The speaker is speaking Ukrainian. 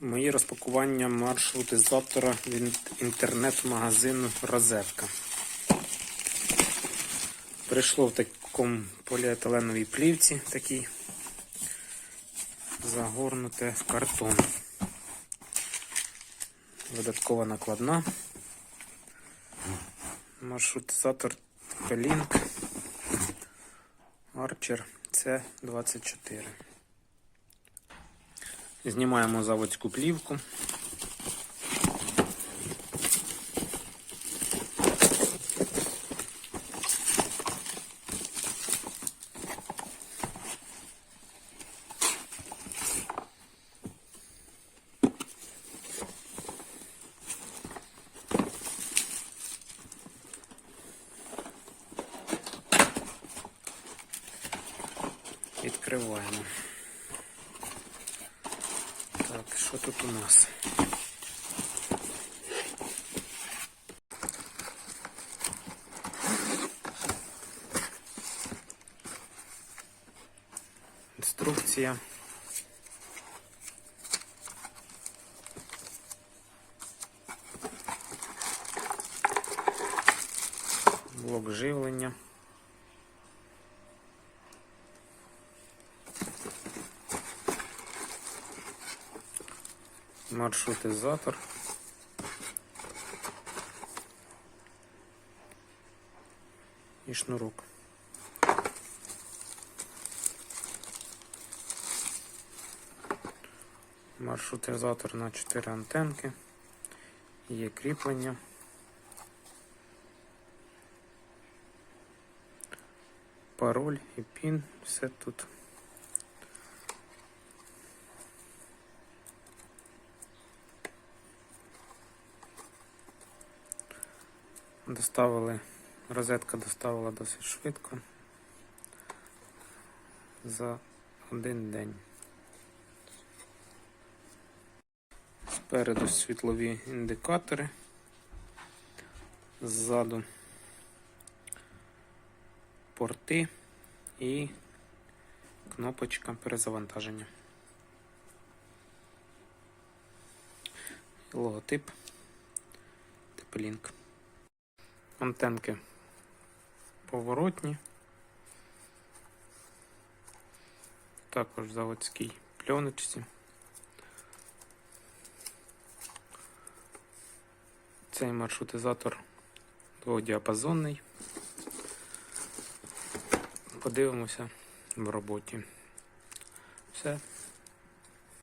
Моє розпакування маршрутизатора від інтернет-магазину Розетка. Прийшло в такому поліетиленовій плівці такій, загорнуте в картон. Додаткова накладна. Маршрутизатор P-Link Archer C24. Знімаємо заводську плівку. Відкриваємо. Так, що тут у нас? Інструкція. Блок живлення. Маршрутизатор. І шнурок. Маршрутизатор на 4 антенки. Є кріплення. Пароль і пін, все тут. Доставили, розетка доставила досить швидко. За один день. Спереду світлові індикатори. Ззаду порти і кнопочка перезавантаження. Логотип Тепелінк. Антенки поворотні. Також заводській пленочці. Цей маршрутизатор дводіапазонний. Подивимося в роботі. Все.